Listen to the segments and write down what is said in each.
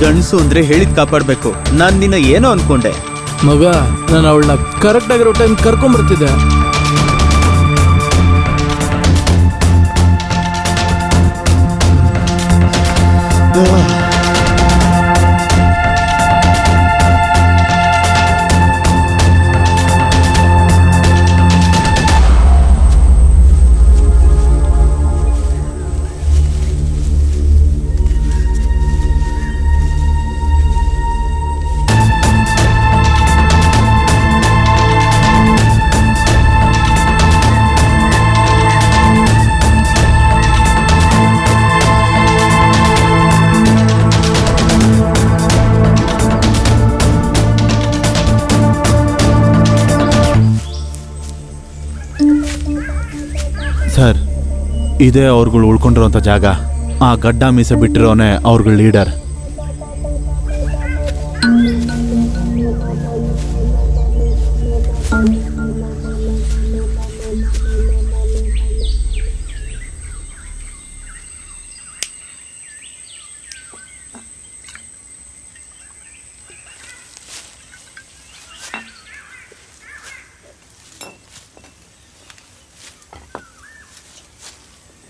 ಗಂಡಸು ಅಂದ್ರೆ ಹೇಳಿದ್ ಕಾಪಾಡ್ಬೇಕು. ನಾನ್ ನಿನ್ನ ಏನೋ ಅನ್ಕೊಂಡೆ. ಮಗ, ನಾನು ಅವಳನ್ನ ಕರೆಕ್ಟ್ ಆಗಿರೋ ಟೈಮ್ ಕರ್ಕೊಂಡ್ಬರ್ತಿದ್ದೆ ಸರ್ ಇದೇ ಅವ್ರುಗಳು ಉಳ್ಕೊಂಡಿರೋಂಥ ಜಾಗ. ಆ ಗಡ್ಡ ಮೀಸೆ ಬಿಟ್ಟಿರೋನೆ ಅವ್ರಗಳ ಲೀಡರ್.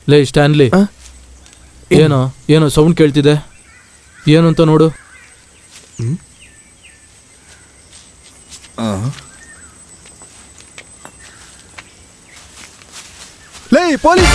ಲೇ ಸ್ಟ್ಯಾನ್ಲಿ ಆ? ಏನೋ ಏನೋ ಸೌಂಡ್ ಕೇಳ್ತಿದೆ ಏನು ಅಂತ ನೋಡು ಲೇ ಪೊಲೀಸ್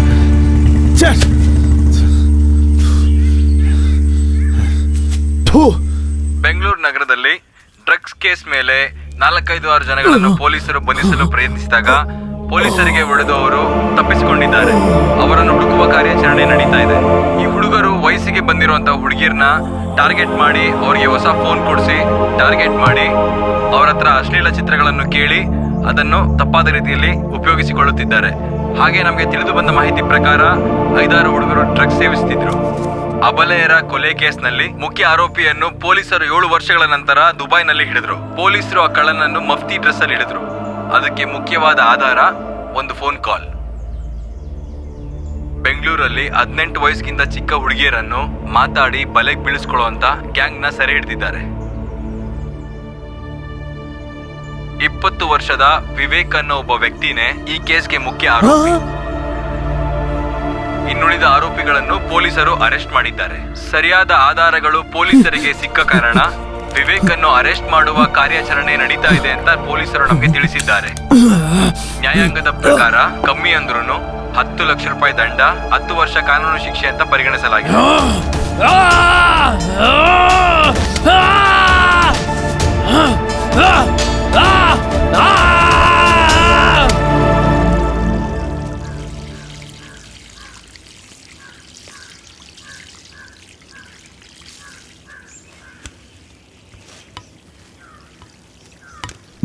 ಬೆಂಗಳೂರು ನಗರದಲ್ಲಿ ಡ್ರಗ್ಸ್ ಕೇಸ್ ಮೇಲೆ ನಾಲ್ಕೈದು ಆರು ಜನಗಳನ್ನು ಪೊಲೀಸರು ಬಂಧಿಸಲು ಪ್ರಯತ್ನಿಸಿದಾಗ ಪೊಲೀಸರಿಗೆ ಹೊಡೆದು ಅವರು ತಪ್ಪಿಸಿಕೊಂಡಿದ್ದಾರೆ. ಅವರನ್ನು ಹುಡುಕುವ ಕಾರ್ಯಾಚರಣೆ ನಡೀತಾ ಇದೆ. ಈ ಹುಡುಗರು ವಯಸ್ಸಿಗೆ ಬಂದಿರುವಂತಹ ಹುಡುಗಿಯರನ್ನ ಟಾರ್ಗೆಟ್ ಮಾಡಿ ಅವರಿಗೆ ಹೊಸ ಫೋನ್ ಕೊಡಿಸಿ ಟಾರ್ಗೆಟ್ ಮಾಡಿ ಅವರ ಹತ್ರ ಅಶ್ಲೀಲ ಚಿತ್ರಗಳನ್ನು ಕೇಳಿ ಅದನ್ನು ತಪ್ಪಾದ ರೀತಿಯಲ್ಲಿ ಉಪಯೋಗಿಸಿಕೊಳ್ಳುತ್ತಿದ್ದಾರೆ. ಹಾಗೆ ನಮಗೆ ತಿಳಿದು ಬಂದ ಮಾಹಿತಿ ಪ್ರಕಾರ ಐದಾರು ಹುಡುಗರು ಡ್ರಗ್ಸ್ ಸೇವಿಸುತ್ತಿದ್ರು ಅಬಲೆಯರ ಕೊಲೆ ಕೇಸ್ನಲ್ಲಿ ಮುಖ್ಯ ಆರೋಪಿಯನ್ನು ಪೊಲೀಸರು ಏಳು ವರ್ಷಗಳ ನಂತರ ದುಬೈನಲ್ಲಿ ಹಿಡಿದ್ರು. ಪೊಲೀಸರು ಆ ಕಳ್ಳನನ್ನು ಮಫ್ತಿ ಡ್ರೆಸ್ ಅಲ್ಲಿ ಹಿಡಿದ್ರು. ಅದಕ್ಕೆ ಮುಖ್ಯವಾದ ಆಧಾರ ಒಂದು ಫೋನ್ ಕಾಲ್. ಬೆಂಗಳೂರಲ್ಲಿ ಹದಿನೆಂಟು ವಯಸ್ಸಿಗಿಂತ ಚಿಕ್ಕ ಹುಡುಗಿಯರನ್ನು ಮಾತಾಡಿ ಬಲೆಗೆ ಬೀಳಿಸ್ಕೊಳ್ಳೋ ಅಂತ ಗ್ಯಾಂಗ್ನ ಸೆರೆ ಹಿಡಿದಿದ್ದಾರೆ. ಇಪ್ಪತ್ತು ವರ್ಷದ ವಿವೇಕ್ ಅನ್ನೋ ಒಬ್ಬ ವ್ಯಕ್ತಿನೇ ಈ ಕೇಸ್ಗೆ ಮುಖ್ಯ ಆರೋಪಿ. ಇನ್ನುಳಿದ ಆರೋಪಿಗಳನ್ನು ಪೊಲೀಸರು ಅರೆಸ್ಟ್ ಮಾಡಿದ್ದಾರೆ. ಸರಿಯಾದ ಆಧಾರಗಳು ಪೊಲೀಸರಿಗೆ ಸಿಕ್ಕ ಕಾರಣ ವಿವೇಕ್ ಅನ್ನು ಅರೆಸ್ಟ್ ಮಾಡುವ ಕಾರ್ಯಾಚರಣೆ ನಡೀತಾ ಇದೆ ಅಂತ ಪೊಲೀಸರು ನಮಗೆ ತಿಳಿಸಿದ್ದಾರೆ. ನ್ಯಾಯಾಂಗದ ಪ್ರಕಾರ ಕಮ್ಮಿ ಅಂದ್ರೂ ಹತ್ತು ಲಕ್ಷ ರೂಪಾಯಿ ದಂಡ, ಹತ್ತು ವರ್ಷ ಕಾನೂನು ಶಿಕ್ಷೆ ಅಂತ ಪರಿಗಣಿಸಲಾಗಿದೆ.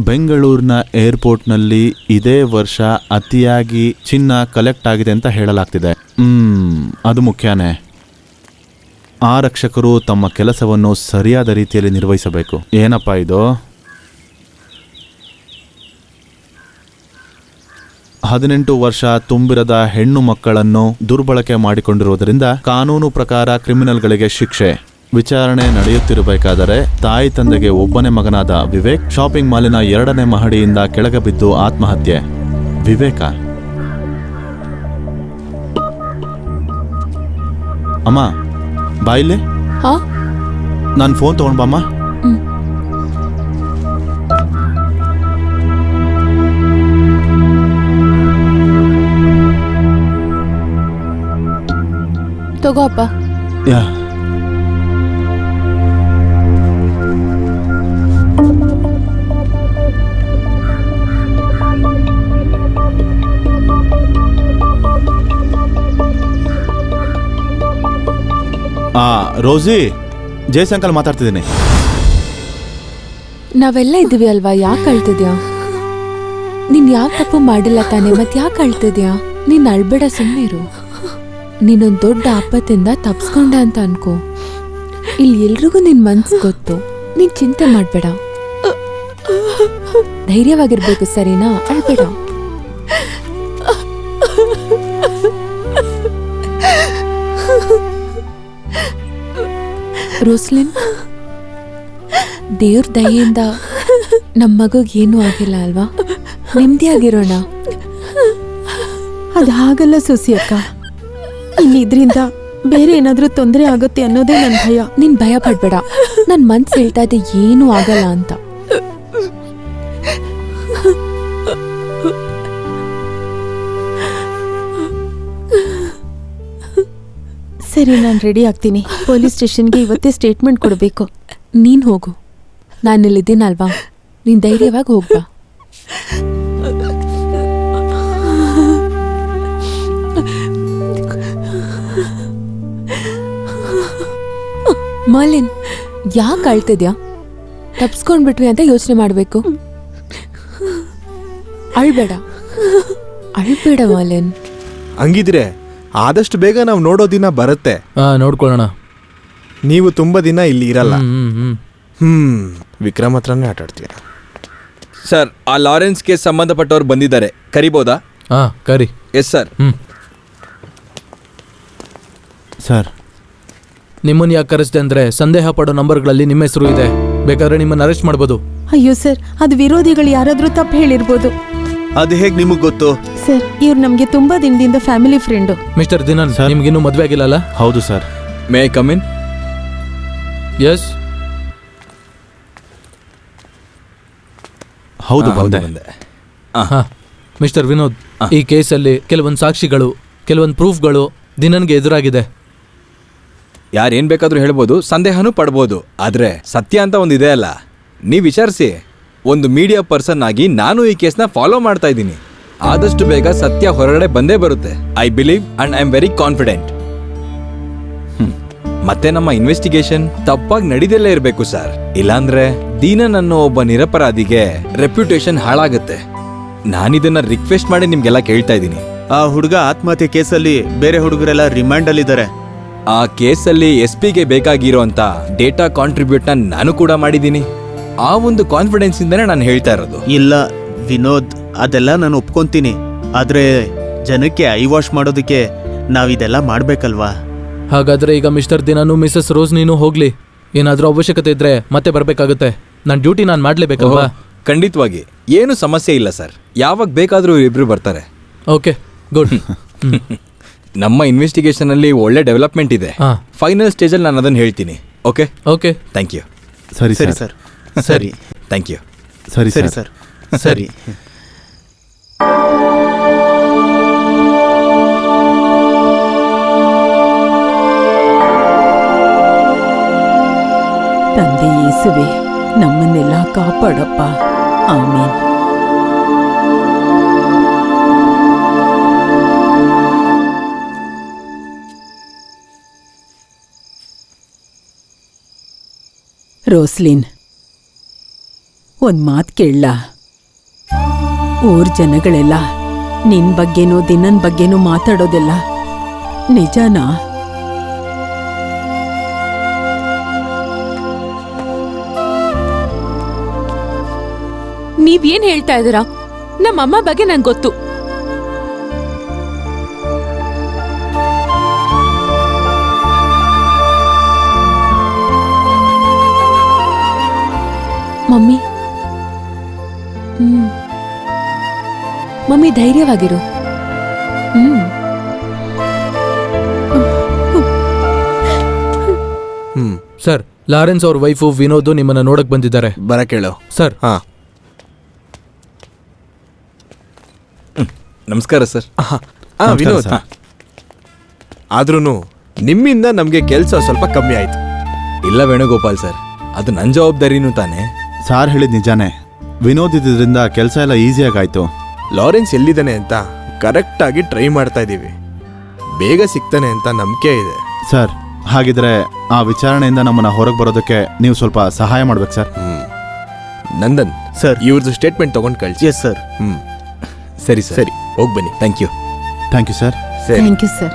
ಬೆಂಗಳೂರಿನ ಏರ್ಪೋರ್ಟ್ನಲ್ಲಿ ಇದೇ ವರ್ಷ ಅತಿಯಾಗಿ ಚಿನ್ನ ಕಲೆಕ್ಟ್ ಆಗಿದೆ ಅಂತ ಹೇಳಲಾಗ್ತಿದೆ. ಹ್ಮ್, ಅದು ಮುಖ್ಯನೇ. ಆರಕ್ಷಕರು ತಮ್ಮ ಕೆಲಸವನ್ನು ಸರಿಯಾದ ರೀತಿಯಲ್ಲಿ ನಿರ್ವಹಿಸಬೇಕು. ಏನಪ್ಪ ಇದು? ಹದಿನೆಂಟು ವರ್ಷ ತುಂಬಿರದ ಹೆಣ್ಣು ಮಕ್ಕಳನ್ನು ದುರ್ಬಳಕೆ ಮಾಡಿಕೊಂಡಿರುವುದರಿಂದ ಕಾನೂನು ಪ್ರಕಾರ ಕ್ರಿಮಿನಲ್ಗಳಿಗೆ ಶಿಕ್ಷೆ. ವಿಚಾರಣೆ ನಡೆಯುತ್ತಿರಬೇಕಾದರೆ ತಾಯಿ ತಂದೆಗೆ ಒಬ್ಬನೇ ಮಗನಾದ ವಿವೇಕ್ ಶಾಪಿಂಗ್ ಮಾಲಿನ ಎರಡನೇ ಮಹಡಿಯಿಂದ ಕೆಳಗೆ ಬಿದ್ದು ಆತ್ಮಹತ್ಯೆ. ವಿವೇಕ. ಅಮ್ಮ ಬಾಯಿಲೆ ಹಾ? ನಾನು ಫೋನ್ ತಗೊಂಡ್ ತಗೋ ಅಪ್ಪ. ಆ ರೋಸಿ ಜಯಸ್ ಮಾತಾಡ್ತಿದ್ದೀನಿ. ನಾವೆಲ್ಲ ಇದ್ದೀವಿ ಅಲ್ವಾ ಯಾಕೆ ಅಳ್ತಿದ್ಯಾ? ನೀನ್ ಯಾವ ತಪ್ಪು ಮಾಡಿಲ್ಲ ತಾನೆ ಮತ್ತೆ ಯಾಕೆ ಅಳ್ತಿದ್ಯಾ? ನೀನ್ ಅಳ್ಬೇಡ ಸುಮ್ಮನೆ ಇರು ನೀನೊಂದ್ ದೊಡ್ಡ ಆಪತ್ತಿಂದ ತಪ್ಸ್ಕೊಂಡ ಅಂತ ಅನ್ಕೋ. ಇಲ್ಲಿ ಎಲ್ರಿಗೂ ನಿನ್ ಮನ್ಸ್ ಗೊತ್ತು. ನೀನ್ ಚಿಂತೆ ಮಾಡ್ಬೇಡ. ಧೈರ್ಯವಾಗಿರ್ಬೇಕು, ಸರಿನಾ? ಅಳ್ಬೇಡ. ರೋಸ್ಲಿನ್, ದೇವ್ರ ದಯೆಯಿಂದ ನಮ್ಮ ಮಗುಗ್ ಏನೂ ಆಗಿಲ್ಲ ಅಲ್ವಾ? ನೆಮ್ಮದಿಯಾಗಿರೋಣ ಅದು ಹಾಗಲ್ಲ ಸೊಸಿ ಇನ್ನಿದ್ರಿಂದ ಬೇರೆ ಏನಾದ್ರೂ ತೊಂದರೆ ಆಗುತ್ತೆ ಅನ್ನೋದೇ ನನ್ನ ಭಯ. ನಿನ್ ಭಯ ಪಡ್ಬೇಡ. ನನ್ ಮನ್ಸ್ ಹೇಳ್ತಾ ಇದೆ ಏನೂ ಆಗಲ್ಲ ಅಂತ. ಸರಿ ನಾನು ರೆಡಿ ಆಗ್ತೀನಿ. ಪೊಲೀಸ್ ಸ್ಟೇಷನ್ಗೆ ಇವತ್ತೇ ಸ್ಟೇಟ್ಮೆಂಟ್ ಕೊಡಬೇಕು. ನೀನ್ ಹೋಗು. ನಾನಿಲ್ಲಿದ್ದೀನಲ್ವಾ ನೀನ್ ಧೈರ್ಯವಾಗಿ ಹೋಗ್ಬಾ. ಮಲಿನ್ ಯಾಕೆ ಅಳ್ತಿದ್ಯಾ? ತಪ್ಸ್ಕೊಂಡ್ಬಿಟ್ವಿ ಅಂತ ಯೋಚನೆ ಮಾಡಬೇಕು. ಅಳ್ಬೇಡ. ಅಳ್ಬೇಡ ಮಲಿನ್ ಹಂಗಿದ್ರೆ ಆದಷ್ಟು ಬೇಗ ನಾವು ನೋಡೋ ದಿನ ಬರುತ್ತೆ. ಹಾ ನೋಡ್ಕೊಳ್ಳೋಣ. ನೀವು ತುಂಬಾ ದಿನ ಇಲ್ಲಿ ಇರಲ್ಲ. ಹ್ಮ್ ಹ್ಮ್ ಹ್ಮ್. ವಿಕ್ರಮ್ ಹತ್ರನೇ ಆಟ ಆಡ್ತೀರಾ ಸರ್ ಆ ಲಾರೆನ್ಸ್ಗೆ ಸಂಬಂಧಪಟ್ಟವ್ರು ಬಂದಿದ್ದಾರೆ. ಕರಿಬೋದಾ? ಹಾ ಕರಿ. Yes sir hmm. ಸರ್ ನಿಮ್ಮನ್ನ ಯಾಕೆ ಕರೆಸಿದೆ ಅಂದ್ರೆ ಸಂದೇಹ ಪಡೋ ನಂಬರ್ಗಳಲ್ಲಿ ನಿಮ್ಮ ಹೆಸರು ಇದೆ. ಬೇಕಾದ್ರೆ ನಿಮ್ಮನ್ನ ಅರೆಸ್ಟ್ ಮಾಡ್ಬೋದು. ಅಯ್ಯೋ ಸರ್ ಅದು ವಿರೋಧಿಗಳು ಯಾರಾದ್ರೂ ತಪ್ಪು ಹೇಳಿರ್ಬೋದು. ಅದು ಹೇಗ್ ನಿಮಗ್ ಗೊತ್ತು? ಸರ್ ಇವ್ರು ನಮಗೆ ತುಂಬಾ ದಿನದಿಂದ ಫ್ಯಾಮಿಲಿ ಫ್ರೆಂಡ್ ಮಿಸ್ಟರ್ ದಿನನ್ ಸರ್. ನಿಮ್ಗಿನ್ನೂ ಮದುವೆ ಆಗಿಲ್ಲಲ್ಲ ಹೌದು sir. May I come in yes ಹೌದು ಬಂದೆ. ಹಾ. ಮಿಸ್ಟರ್ ವಿನೋದ್ ಈ ಕೇಸಲ್ಲಿ ಕೆಲವೊಂದು ಸಾಕ್ಷಿಗಳು ಕೆಲವೊಂದು ಪ್ರೂಫ್ಗಳು ದಿನನ್ಗೆ ಎದುರಾಗಿದೆ. ಯಾರೇನ್ ಬೇಕಾದ್ರೂ ಹೇಳ್ಬೋದು, ಸಂದೇಹನೂ ಪಡ್ಬೋದು. ಆದ್ರೆ ಸತ್ಯ ಅಂತ ಒಂದು ಇದೆ ಅಲ್ಲ. ನೀವು ವಿಚಾರಿಸಿ. ಒಂದು ಮೀಡಿಯಾ ಪರ್ಸನ್ ಆಗಿ ನಾನು ಈ ಕೇಸ್ನ ಫಾಲೋ ಮಾಡ್ತಾ ಇದ್ದೀನಿ. ಆದಷ್ಟು ಬೇಗ ಸತ್ಯ ಹೊರಗಡೆ ಬಂದೇ ಬರುತ್ತೆ. I believe and I am very confident ಮತ್ತೆ ನಮ್ಮ ಇನ್ವೆಸ್ಟಿಗೇಷನ್ ತಪ್ಪಾಗಿ ನಡೀದಲ್ಲೇ ಇರಬೇಕು ಸರ್. ಇಲ್ಲಾಂದ್ರೆ ದೀನನ್ ಅನ್ನೋ ಒಬ್ಬ ನಿರಪರಾಧಿಗೆ ರೆಪ್ಯುಟೇಷನ್ ಹಾಳಾಗುತ್ತೆ. ನಾನಿದನ್ನ ರಿಕ್ವೆಸ್ಟ್ ಮಾಡಿ ನಿಮ್ಗೆಲ್ಲ ಕೇಳ್ತಾ ಇದ್ದೀನಿ. ಆ ಹುಡುಗ ಆತ್ಮಹತ್ಯೆ ಕೇಸಲ್ಲಿ ಬೇರೆ ಹುಡುಗರೆಲ್ಲ ರಿಮಾಂಡ್ ಅಲ್ಲಿದ್ದಾರೆ. ಆ ಕೇಸಲ್ಲಿ ಎಸ್ ಪಿಗೆ ಬೇಕಾಗಿರೋಂಥ ಡೇಟಾ ಕಾಂಟ್ರಿಬ್ಯೂಟ್ನ ನಾನು ಕೂಡ ಮಾಡಿದ್ದೀನಿ. ಆ ಒಂದು ಕಾನ್ಫಿಡೆನ್ಸ್ ಇಂದನೇ ನಾನು ಹೇಳ್ತಾ ಇರೋದು. ಇಲ್ಲ ವಿನೋದ್ ಅದೆಲ್ಲ ನಾನು ಒಪ್ಕೊಂತೀನಿ. ಆದ್ರೆ ಜನಕ್ಕೆ ಐ ವಾಶ್ ಮಾಡೋದಕ್ಕೆ ನಾವಿದೆಲ್ಲ ಮಾಡಬೇಕಲ್ವಾ? ಹಾಗಾದ್ರೆ ಈಗ ಮಿಸ್ಟರ್ ದಿನಾನು ಮಿಸಸ್ ರೋಸ್ ನೀನು ಹೋಗ್ಲಿ. ಏನಾದ್ರೂ ಅವಶ್ಯಕತೆ ಇದ್ರೆ ಮತ್ತೆ ಬರ್ಬೇಕಾಗುತ್ತೆ. ನನ್ನ ಡ್ಯೂಟಿ ನಾನು ಮಾಡ್ಲೇಬೇಕಲ್ವಾ? ಖಂಡಿತವಾಗಿ. ಏನು ಸಮಸ್ಯೆ ಇಲ್ಲ ಸರ್. ಯಾವಾಗ ಬೇಕಾದರೂ ಇಬ್ರು ಬರ್ತಾರೆ. Okay good. ನಮ್ಮ ಇನ್ವೆಸ್ಟಿಗೇಷನ್ ಅಲ್ಲಿ ಒಳ್ಳೆ ಡೆವಲಪ್ಮೆಂಟ್ ಇದೆ. ಫೈನಲ್ ಫೈನಲ್ ಸ್ಟೇಜಲ್ಲಿ ನಾನು ಅದನ್ನ ಹೇಳ್ತೀನಿ. ಓಕೆ ಓಕೆ ಥ್ಯಾಂಕ್ ಯು ಸರಿ ಸರಿ ಸರ್. ಸರ್. ಥ್ಯಾಂಕ್ ಯು ಸರಿ ಸರಿ. ಸರ್. ಸರ್. ಸರಿ. ತಂದೆ ಯೇಸುವೆ ನಮ್ಮನ್ನೆಲ್ಲ ಕಾಪಾಡಪ್ಪ. ಆಮೇನ್. ರೋಸ್ಲಿನ್, ಒಂದ್ ಮಾತ್ ಕೇಳಲ್ಲ ಊರ್ ಜನಗಳೆಲ್ಲ ನಿನ್ ಬಗ್ಗೆನೂ ದಿನನ್ ಬಗ್ಗೆನೂ ಮಾತಾಡೋದೆಲ್ಲ ನಿಜನಾ? ನೀವೇನ್ ಹೇಳ್ತಾ ಇದ್ದೀರಾ? ನಮ್ಮಮ್ಮ ಬಗ್ಗೆ ನಂಗೆ ಗೊತ್ತು. ಮಮ್ಮಿ. ಹ್ಮ್. ಮಮ್ಮಿ ಧೈರ್ಯವಾಗಿರು. ಹ್ಮ್. ಹ್ಮ್. ಸರ್ ಲಾರೆನ್ಸ್ ಅವ್ರ ವೈಫು ವಿನೋದ್ ನಿಮ್ಮನ್ನ ನೋಡಕ್ ಬಂದಿದ್ದಾರೆ. ಬರ ಕೇಳು. ಸರ್. ಹಾ. ನಮಸ್ಕಾರ ಸರ್. ವಿನೋದ್. ಆದ್ರೂ ನಿಮ್ಮಿಂದ ನಮಗೆ ಕೆಲಸ ಸ್ವಲ್ಪ ಕಮ್ಮಿ ಆಯ್ತು. ಇಲ್ಲ ವೇಣುಗೋಪಾಲ್ ಸರ್ ಅದು ನನ್ನ ಜವಾಬ್ದಾರಿನೂ ತಾನೇ. ಸಾರ್ ಹೇಳಿದ ನಿಜಾನೇ. ವಿನೋದ್ ಇದ್ದಿದ್ರಿಂದ ಕೆಲಸ ಎಲ್ಲ ಈಸಿಯಾಗಾಯ್ತು ಲಾರೆನ್ಸ್ ಎಲ್ಲಿದ್ದಾನೆ ಅಂತ ಕರೆಕ್ಟಾಗಿ ಟ್ರೈ ಮಾಡ್ತಾ ಇದ್ದೀವಿ. ಬೇಗ ಸಿಗ್ತಾನೆ ಅಂತ ನಂಬಿಕೆ ಇದೆ. ಸರ್ ಹಾಗಿದ್ರೆ ಆ ವಿಚಾರಣೆಯಿಂದ ನಮ್ಮನ್ನ ಹೊರಗೆ ಬರೋದಕ್ಕೆ ನೀವು ಸ್ವಲ್ಪ ಸಹಾಯ ಮಾಡ್ಬೇಕು ಸರ್. ನಂದನ್ ಸರ್. ಇವ್ರದ್ದು ಸ್ಟೇಟ್ಮೆಂಟ್ ತಗೊಂಡು ಕಳಿಸಿ. Yes sir. ಹ್ಞೂ ಸರಿ ಸರಿ. ಹೋಗಿ ಬನ್ನಿ. Thank you thank you sir ಸರಿ. Thank you sir